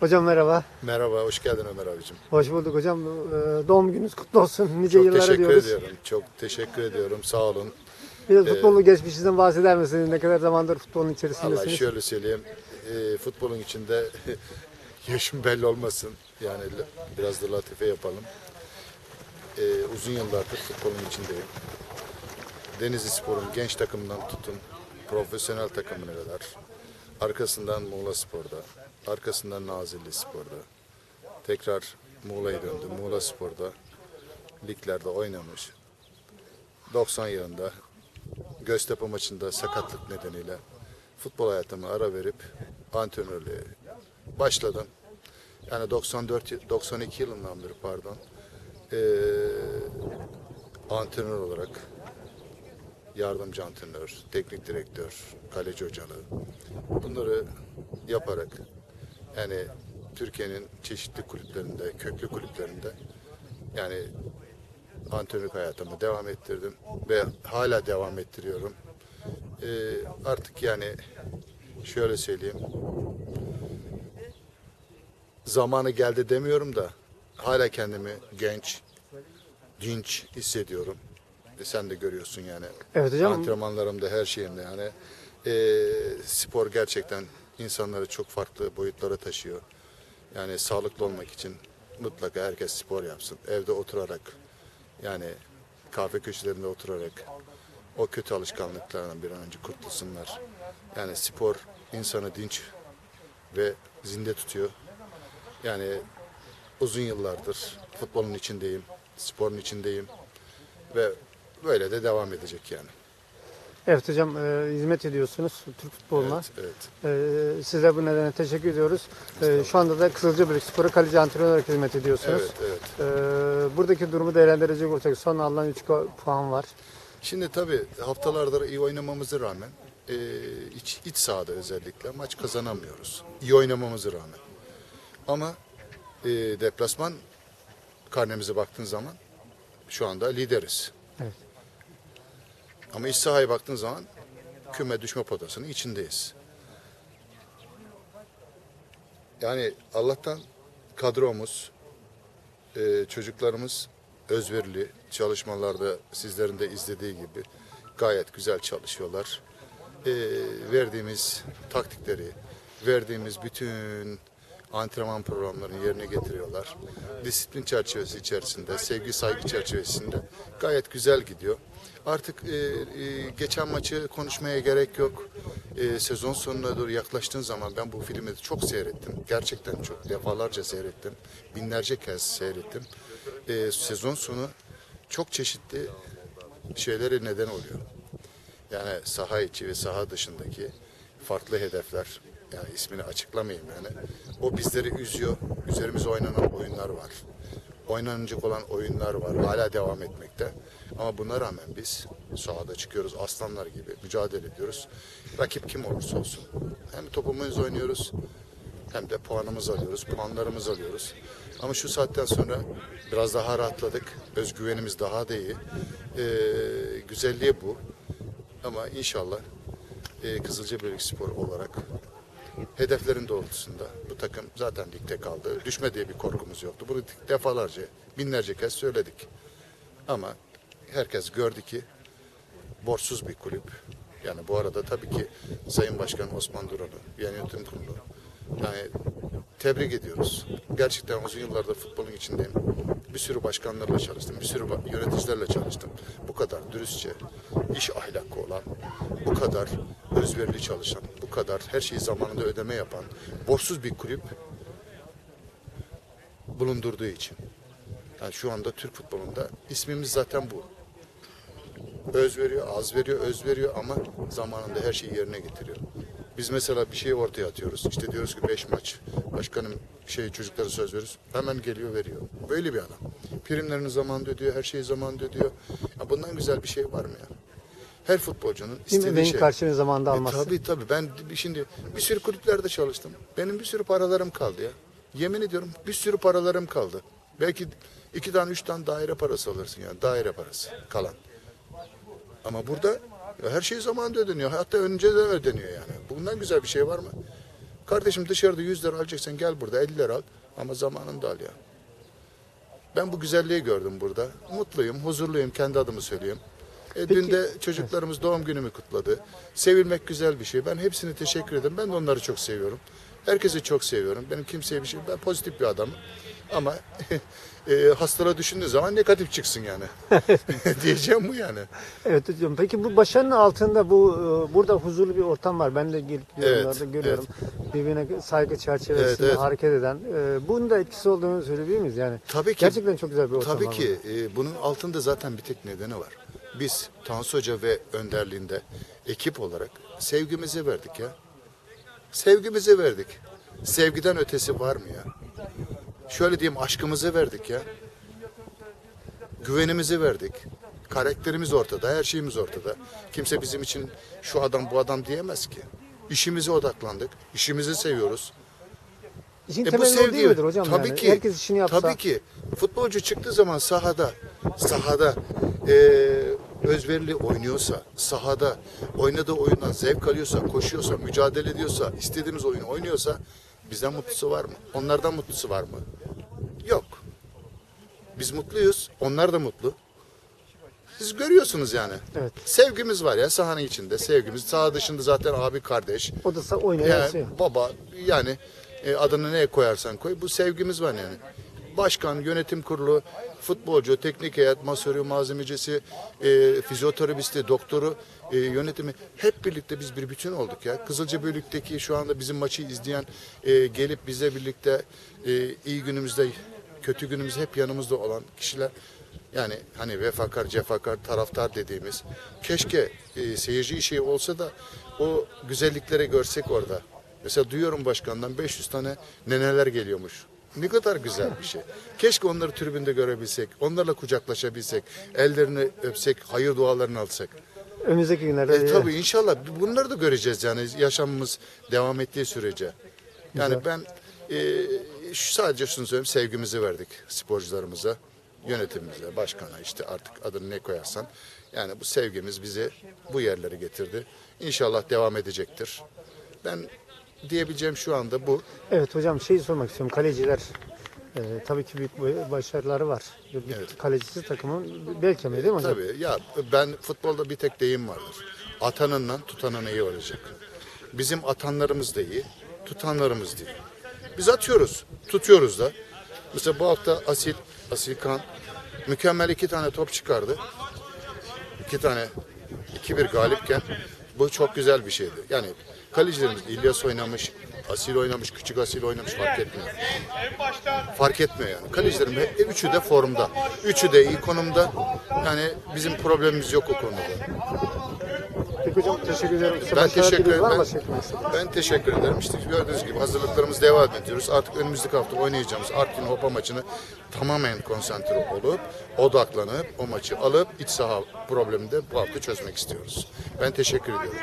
Hocam merhaba. Merhaba, hoş geldin Ömer abicim. Hoş bulduk hocam. Ee, Doğum gününüz kutlu olsun. Nice Çok yıllara teşekkür diyoruz. ediyorum. Çok teşekkür ediyorum. Sağ olun. Biraz futbolu geçmişinizden bahseder misiniz? Ne kadar zamandır futbolun Allah içerisindesiniz? şöyle söyleyeyim. e, futbolun içinde yaşım belli olmasın. Yani biraz da latife yapalım. E, uzun yıllardır futbolun içindeyim. Denizli Spor'un genç takımından tutun profesyonel takımına kadar. Arkasından Muğla Spor'da, arkasından Nazilli Spor'da. Tekrar Muğla'ya döndü. Muğla Spor'da liglerde oynamış. 90 yılında Göztepe maçında sakatlık nedeniyle futbol hayatıma ara verip antrenörlüğe başladım. Yani 94 yıl- 92 yılından beri pardon eee antrenör olarak yardımcı antrenör, teknik direktör, kaleci hocalığı bunları yaparak yani Türkiye'nin çeşitli kulüplerinde, köklü kulüplerinde yani antrenörlük hayatımı devam ettirdim ve hala devam ettiriyorum. Ee, artık yani şöyle söyleyeyim. Zamanı geldi demiyorum da hala kendimi genç, dinç hissediyorum. E sen de görüyorsun yani. Evet hocam. Antrenmanlarımda her şeyimde yani. Ee, spor gerçekten insanları çok farklı boyutlara taşıyor. Yani sağlıklı olmak için mutlaka herkes spor yapsın. Evde oturarak yani kahve köşelerinde oturarak o kötü alışkanlıklardan bir an önce kurtulsunlar. Yani spor insanı dinç ve zinde tutuyor. Yani uzun yıllardır futbolun içindeyim, sporun içindeyim ve böyle de devam edecek yani. Evet hocam e, hizmet ediyorsunuz Türk futboluna. Evet, evet. E, size bu nedenle teşekkür ediyoruz. E, şu anda da Kızılcabörük Spor'a kaleci antrenör olarak hizmet ediyorsunuz. Evet, evet. E, buradaki durumu değerlendirecek olursak son alınan 3 puan var. Şimdi tabii haftalardır iyi oynamamıza rağmen e, iç, iç sahada özellikle maç kazanamıyoruz. İyi oynamamıza rağmen. Ama e, deplasman karnemize baktığın zaman şu anda lideriz. Ama iç sahaya baktığın zaman küme düşme potasının içindeyiz. Yani Allah'tan kadromuz, e, çocuklarımız özverili çalışmalarda sizlerin de izlediği gibi gayet güzel çalışıyorlar. E, verdiğimiz taktikleri, verdiğimiz bütün antrenman programlarını yerine getiriyorlar. Disiplin çerçevesi içerisinde, sevgi saygı çerçevesinde gayet güzel gidiyor. Artık e, e, geçen maçı konuşmaya gerek yok. E, sezon sonuna doğru yaklaştığın zaman ben bu filmi çok seyrettim. Gerçekten çok defalarca seyrettim. Binlerce kez seyrettim. E, sezon sonu çok çeşitli şeylere neden oluyor. Yani saha içi ve saha dışındaki farklı hedefler. Yani ismini açıklamayayım yani. O bizleri üzüyor. Üzerimize oynanan oyunlar var. Oynanacak olan oyunlar var. Hala devam etmekte. Ama buna rağmen biz sahada çıkıyoruz aslanlar gibi mücadele ediyoruz. Rakip kim olursa olsun. Hem topumuzu oynuyoruz hem de puanımızı alıyoruz, puanlarımızı alıyoruz. Ama şu saatten sonra biraz daha rahatladık. Özgüvenimiz daha da iyi. Ee, güzelliği bu. Ama inşallah e, Kızılcabörük Spor olarak hedeflerin doğrultusunda bu takım zaten ligde kaldı. Düşme diye bir korkumuz yoktu. Bunu defalarca, binlerce kez söyledik. Ama herkes gördü ki borçsuz bir kulüp. Yani bu arada tabii ki Sayın Başkan Osman Duran'ı, yani yönetim kurulu. Yani tebrik ediyoruz. Gerçekten uzun yıllardır futbolun içindeyim. Bir sürü başkanlarla çalıştım, bir sürü yöneticilerle çalıştım. Bu kadar dürüstçe, iş ahlakı olan, bu kadar özverili çalışan, kadar her şeyi zamanında ödeme yapan, borçsuz bir kulüp bulundurduğu için. Yani şu anda Türk futbolunda ismimiz zaten bu. Öz veriyor, az veriyor, öz veriyor ama zamanında her şeyi yerine getiriyor. Biz mesela bir şey ortaya atıyoruz. İşte diyoruz ki beş maç. Başkanım şey çocuklara söz veriyoruz. Hemen geliyor veriyor. Böyle bir adam. Primlerini zamanında ödüyor, her şeyi zamanında ödüyor. Ya bundan güzel bir şey var mı ya? Her futbolcunun Değil mi? istediği Benim şey. karşılığını zamanında E, tabii tabii. Ben şimdi bir sürü kulüplerde çalıştım. Benim bir sürü paralarım kaldı ya. Yemin ediyorum bir sürü paralarım kaldı. Belki iki tane üç tane daire parası alırsın yani. Daire parası kalan. Ama burada ya her şey zamanında ödeniyor. Hatta önce de ödeniyor yani. Bundan güzel bir şey var mı? Kardeşim dışarıda 100 lira alacaksan gel burada 50 lira al ama zamanında al ya. Ben bu güzelliği gördüm burada. Mutluyum, huzurluyum kendi adımı söyleyeyim. E, dün de çocuklarımız doğum günümü kutladı. Sevilmek güzel bir şey. Ben hepsine teşekkür ederim. Ben de onları çok seviyorum. Herkesi çok seviyorum. Benim kimseye bir şey... Ben pozitif bir adamım. Ama e, hastalığa düşündüğü zaman negatif çıksın yani. Diyeceğim bu yani. Evet hocam. Peki bu başarının altında bu e, burada huzurlu bir ortam var. Ben de gelip Evet, yorumlarda görüyorum. Birbirine saygı çerçevesinde Evet, evet. hareket eden. E, bunun da etkisi olduğunu söyleyebilir miyiz? Yani Tabii ki. gerçekten çok güzel bir ortam Tabii var. ki e, bunun altında zaten bir tek nedeni var. Biz Tansu Hoca ve önderliğinde ekip olarak sevgimizi verdik ya. Sevgimizi verdik. Sevgiden ötesi var mı ya? Şöyle diyeyim aşkımızı verdik ya. Güvenimizi verdik. Karakterimiz ortada, her şeyimiz ortada. Kimse bizim için şu adam bu adam diyemez ki. İşimize odaklandık, işimizi seviyoruz. İşin E bu o değil sevgi midir hocam? tabii yani? ki Herkes işini yapsa. tabii ki futbolcu çıktığı zaman sahada sahada e, özverili oynuyorsa sahada oynadığı oyundan zevk alıyorsa koşuyorsa mücadele ediyorsa istediğimiz oyunu oynuyorsa bizden mutlusu var mı? Onlardan mutlusu var mı? Yok. Biz mutluyuz. Onlar da mutlu. Siz görüyorsunuz yani. Evet. Sevgimiz var ya sahanın içinde sevgimiz. Saha dışında zaten abi kardeş. O da sa- oyuna Yani yansıyor. baba yani e, adını neye koyarsan koy bu sevgimiz var yani. Başkan, yönetim kurulu, futbolcu, teknik heyet, masörü, malzemecisi, e, fizyoterapisti, doktoru, e, yönetimi hep birlikte biz bir bütün olduk ya. Kızılca Bölük'teki şu anda bizim maçı izleyen e, gelip bize birlikte e, iyi günümüzde, kötü günümüzde hep yanımızda olan kişiler yani hani vefakar, cefakar, taraftar dediğimiz keşke e, seyirci işi olsa da o güzelliklere görsek orada. Mesela duyuyorum başkandan 500 tane neneler geliyormuş. Ne kadar güzel bir şey. Keşke onları tribünde görebilsek, onlarla kucaklaşabilsek, ellerini öpsek, hayır dualarını alsak. Önümüzdeki günlerde. E, tabii inşallah bunları da göreceğiz yani yaşamımız devam ettiği sürece. Yani ben e, şu- sadece şunu söyleyeyim sevgimizi verdik sporcularımıza, yönetimimize, başkana işte artık adını ne koyarsan. Yani bu sevgimiz bizi bu yerlere getirdi. İnşallah devam edecektir. Ben diyebileceğim şu anda bu. Evet hocam şeyi sormak istiyorum. Kaleciler e, tabii ki büyük başarıları var. Bir Evet. Kalecisi takımın bel kemiği değil mi hocam? Tabii ya ben futbolda bir tek deyim vardır. Atanınla tutanın iyi olacak. Bizim atanlarımız da iyi, tutanlarımız iyi. Biz atıyoruz, tutuyoruz da. Mesela bu hafta Asil, Asil Kan mükemmel iki tane top çıkardı. İki tane, iki bir galipken bu çok güzel bir şeydi. Yani kalecilerimiz İlyas oynamış, Asil oynamış, Küçük Asil oynamış fark etmiyor. Fark etmiyor yani. Kalecilerim hep- üçü de formda. Üçü de iyi konumda. Yani bizim problemimiz yok o konuda. Peki hocam teşekkür ederim. Ben teşekkür ederim. istediğiniz? Ben teşekkür ederim. İşte gördüğünüz gibi hazırlıklarımız devam ediyoruz. Artık önümüzdeki hafta oynayacağımız Artvin Hopa maçını tamamen konsantre olup, odaklanıp, o maçı alıp iç saha problemini de bu hafta çözmek istiyoruz. Ben teşekkür ediyorum.